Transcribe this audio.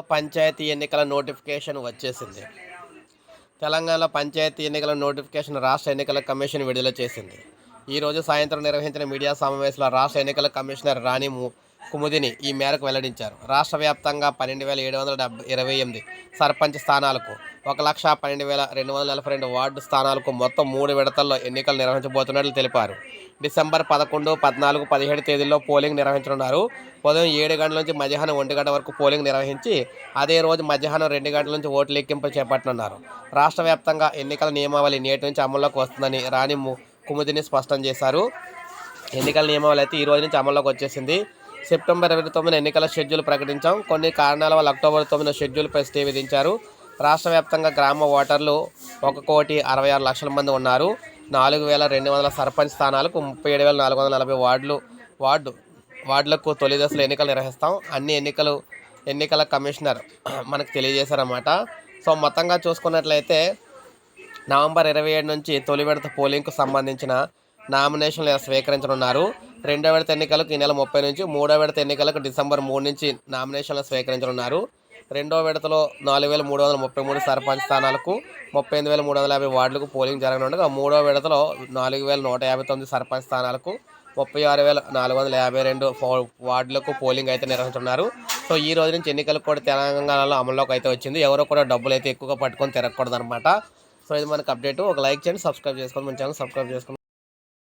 పంచాయతీ ఎన్నికల నోటిఫికేషన్ వచ్చేసింది. తెలంగాణ పంచాయతీ ఎన్నికల నోటిఫికేషన్ రాష్ట్ర ఎన్నికల కమిషన్ విడుదల చేసింది. ఈరోజు సాయంత్రం నిర్వహించిన మీడియా సమావేశంలో రాష్ట్ర ఎన్నికల కమిషనర్ రాణి ము- కుముదిని ఈ మేరకు వెల్లడించారు. రాష్ట్ర వ్యాప్తంగా పన్నెండు వేల ఏడు వందల ఇరవై ఎనిమిది సర్పంచ్ స్థానాలకు ఒక లక్ష పన్నెండు వేల రెండు వందల నలభై రెండు వార్డు స్థానాలకు మొత్తం మూడు విడతల్లో ఎన్నికలు నిర్వహించబోతున్నట్లు తెలిపారు. డిసెంబర్ పదకొండు పద్నాలుగు పదిహేడు తేదీల్లో పోలింగ్ నిర్వహించనున్నారు. ఉదయం ఏడు గంటల నుంచి మధ్యాహ్నం ఒంటి గంట వరకు పోలింగ్ నిర్వహించి అదే రోజు మధ్యాహ్నం రెండు గంటల నుంచి ఓటు లెక్కింపు చేపట్టనున్నారు. రాష్ట్ర వ్యాప్తంగా ఎన్నికల నియమావళి నేటి నుంచి అమల్లోకి వస్తుందని రాణి ము- కుముదిని స్పష్టం చేశారు. ఎన్నికల నియమావళి అయితే ఈ రోజు నుంచి అమల్లోకి వచ్చేసింది. సెప్టెంబర్ ఇరవై తొమ్మిది ఎన్నికల షెడ్యూల్ ప్రకటించాం. కొన్ని కారణాల వల్ల అక్టోబర్ తొమ్మిది షెడ్యూల్పై స్టే విధించారు. రాష్ట్ర వ్యాప్తంగా గ్రామ ఓటర్లు ఒక కోటి అరవై ఆరు లక్షల మంది ఉన్నారు. నాలుగు వేల రెండు వందల సర్పంచ్ స్థానాలకు ముప్పై ఏడు వేల నాలుగు వందల నలభై వార్డులు వార్డు వార్డులకు తొలి దశలో ఎన్నికలు నిర్వహిస్తాం. అన్ని ఎన్నికలు ఎన్నికల కమిషనర్ మనకు తెలియజేశారన్నమాట. సో మొత్తంగా చూసుకున్నట్లయితే నవంబర్ ఇరవై ఏడు నుంచి తొలి విడత పోలింగ్కు సంబంధించిన నామినేషన్లు స్వీకరించనున్నారు. రెండో విడత ఎన్నికలకు ఈ నెల ముప్పై నుంచి మూడో విడత ఎన్నికలకు డిసెంబర్ మూడు నుంచి నామినేషన్లు స్వీకరించనున్నారు. రెండో విడతలో నాలుగు వేల మూడు వందల ముప్పై మూడు సర్పంచ్ స్థానాలకు ముప్పై ఎనిమిది వేల మూడు వందల యాభై వార్డులకు పోలింగ్ జరగనుండగా మూడో విడతలో నాలుగు వేల నూట యాభై తొమ్మిది సర్పంచ్ స్థానాలకు ముప్పై ఆరు వేల నాలుగు వందల యాభై రెండు వార్డులకు పోలింగ్ అయితే నిర్వహించున్నారు సో ఈ రోజు నుంచి ఎన్నికలు కూడా తెలంగాణలో అమల్లోకి అయితే వచ్చింది. ఎవరో కూడా డబ్బులు అయితే ఎక్కువగా పట్టుకొని తిరగకూడదు అనమాట సో ఇది మనకు అప్డేట్. ఒక లైక్ చేయండి సబ్స్క్రైబ్ చేసుకోండి. మన ఛానల్ సబ్స్క్రైబ్ చేసుకోండి.